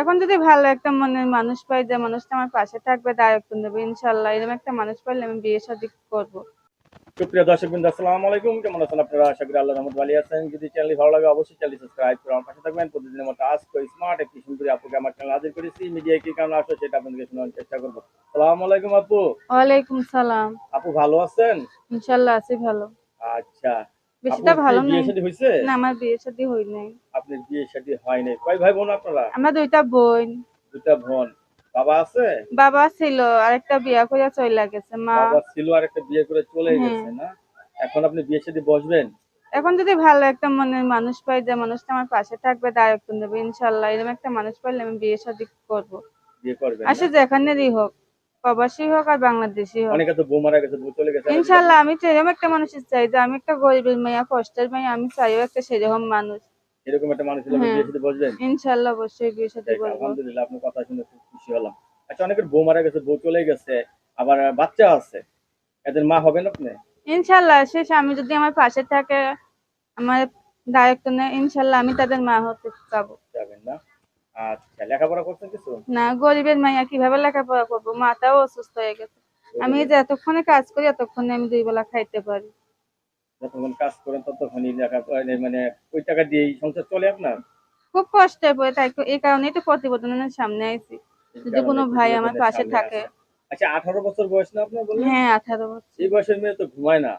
এখন যদি ভালো একটা মনের মানুষ পাই যে মানুষটা আমার পাশে থাকবে দায়িত্ব নেবে ইনশাল্লাহ। এরকম একটা মানুষ পাইলে আমি বিয়ে শাদী করব। সুপ্রিয় দর্শক বিন্দু আসসালামু আলাইকুম। কেমন আছেন আপনারা? আশা করি আল্লাহ রহমত ভালো আছেন। যদি চ্যানেল ভালো লাগে অবশ্যই চ্যানেল সাবস্ক্রাইব করে আমার পাশে থাকবেন। প্রতিদিনের মতো আজকে স্মার্ট একটি সুন্দরী আপুকে আমার চ্যানেল হাজির করেছি। মিডিয়া কি কারণে আসো সেটা আপনাদেরকে শোনানোর চেষ্টা করব। সালাম আলাইকুম আপু। ওয়ালাইকুম সালাম। আপু ভালো আছেন? ইনশাল্লাহ আছি ভালো। আচ্ছা। বেশিটা ভালো নেই। না আমার বিয়ে শাদী হই নাই। আপনার বিয়ে শাদী হয় নাই। কয় ভাই বোন আপনারা? আমরা দুইটা বোন। দুটা বোন। বাবা আছে? বাবা ছিল আরেকটা বিয়া করে চলে গেছে মা। বাবা ছিল আর একটা বিয়ে করে চলে। গেছে না? এখন আপনি বিয়ে শাদী বসবেন? এখন যদি ভালো একটা মনের মানুষ পাই যে মানুষটা আমার পাশে থাকবে দায়িত্ব নেবে ইনশাল্লাহ এরকম একটা মানুষ পাইলে আমি বিয়ে শাদী করব। বিয়ে করবেন আসে যেখানেরই হোক। প্রবাসী হোক আর বাংলাদেশি হোক। অনেকে তো বউ মারা গেছে বউ চলে গেছে। আমি একটা মানুষের চাই যে আমি একটা গরিবের মেয়া কষ্টের মেয়ে আমি চাইও একটা সেরকম মানুষ। এরকম একটা মানুষ হলে আপনি হ্যাঁ। বসবেন? ইনশাল্লাহ অবশ্যই বিয়ে শাদী যাক, আলহামদুলিল্লাহ আপনার কথা শুনে খুব খুশি হলাম। আচ্ছা অনেকের বউ মারা গেছে বউ চলে গেছে আবার বাচ্চা আছে। এদের মা হবেন আপনি? ইনশাল্লাহ সে স্বামী যদি আমার পাশে থাকে আমার দায়িত্ব নেয় ইনশাল্লাহ আমি তাদের মা হতে চাবো। যাবেন না। আচ্ছা লেখাপড়া করছেন কিছু? না গরিবের মাইয়া কীভাবে লেখাপড়া করব? মাটাও অসুস্থ হয়ে গেছে। আমি যে এতক্ষণে কাজ করি এতক্ষণে আমি দুই বেলা খাইতে পারি। যতক্ষণ কাজ করেন ততক্ষণই লেখাপড়া মানে ওই টাকা দিয়েই সংসার চলে আপনার? খুব কষ্টে পড়ে তাই এই কারণেই তো প্রতিবেদনের সামনে আইছি। যদি কোনো ভাই আমার পাশে থাকে। আচ্ছা আঠারো বছর বয়স না আপনার বললেন? হ্যাঁ আঠারো বছর। এই বয়সের মেয়ে তো ঘুমায় না।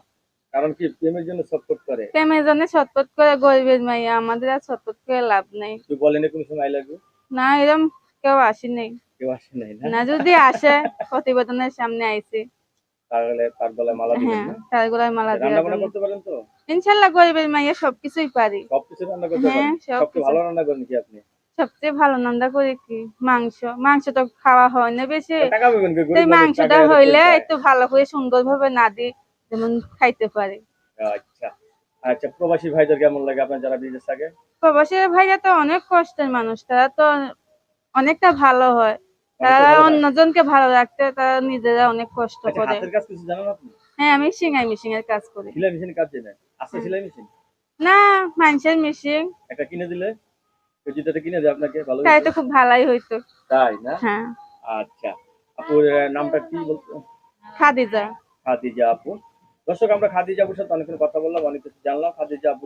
কারণ কি প্রেমের জন্য ছটফট করে? প্রেমের জন্য ছটপট করে গরিবের মাইয়া আমাদের আর ছটপট করে লাভ নেই। তুই বলেন কোনো সময় আই লাগবে না এরকম কেউ আসি নেই কেউ আসে নাই না যদি আসে প্রতিবেদনের সামনে আইছি তাহলে তার গলায় মালা দিবেন হ্যাঁ না? তার গোলায় মালা রান্না বান্না করতে পারেন তো? ইনশাল্লাহ গরিবের মাইয়া সবকিছুই পারি। সবকিছু রান্না করতে হ্যাঁ, পারেন। সবচেয়ে ভালো রান্না করেন কি আপনি? সবচেয়ে ভালো নান্দা করি কি? মাংস। মাংস তো খাওয়া হয় না বেশি। মানুষ মাংসটা হইলে একটু ভালো করে সুন্দর ভাবে না দি যেমন খাইতে পারে। আচ্ছা। আচ্ছা প্রবাসী ভাইদের কেমন লাগে? আপনার যারা বিদেশ থাকে? প্রবাসী ভাইরা তো অনেক কষ্টের মানুষ। তারা তো অনেকটা ভালো হয়। তারা। অন্যজনকে ভালো রাখতে তারা নিজেরা অনেক কষ্ট আচ্ছা করে। হাতের কাজ কিছু জানেন আপনি? হ্যাঁ আমি সিঙ্গাই মিশিং এর কাজ করি। সেলাই মেশিন কাজ জানেন আছে। সেলাই মেশিন? না মানুষের মিশিং একটা কিনে দিলে? ওই কিনে দেয় আপনাকে? ভালো তাই তো খুব ভালোই হইতো। তাই না? হ্যাঁ। আচ্ছা আপুর নামটা কি বলতো? খাদিজা। খাদিজা আপু। দর্শক আমরা খাদিজা আপুর সাথে অনেকক্ষণ কথা বললাম অনেক কিছু জানলাম। খাদিজা আপু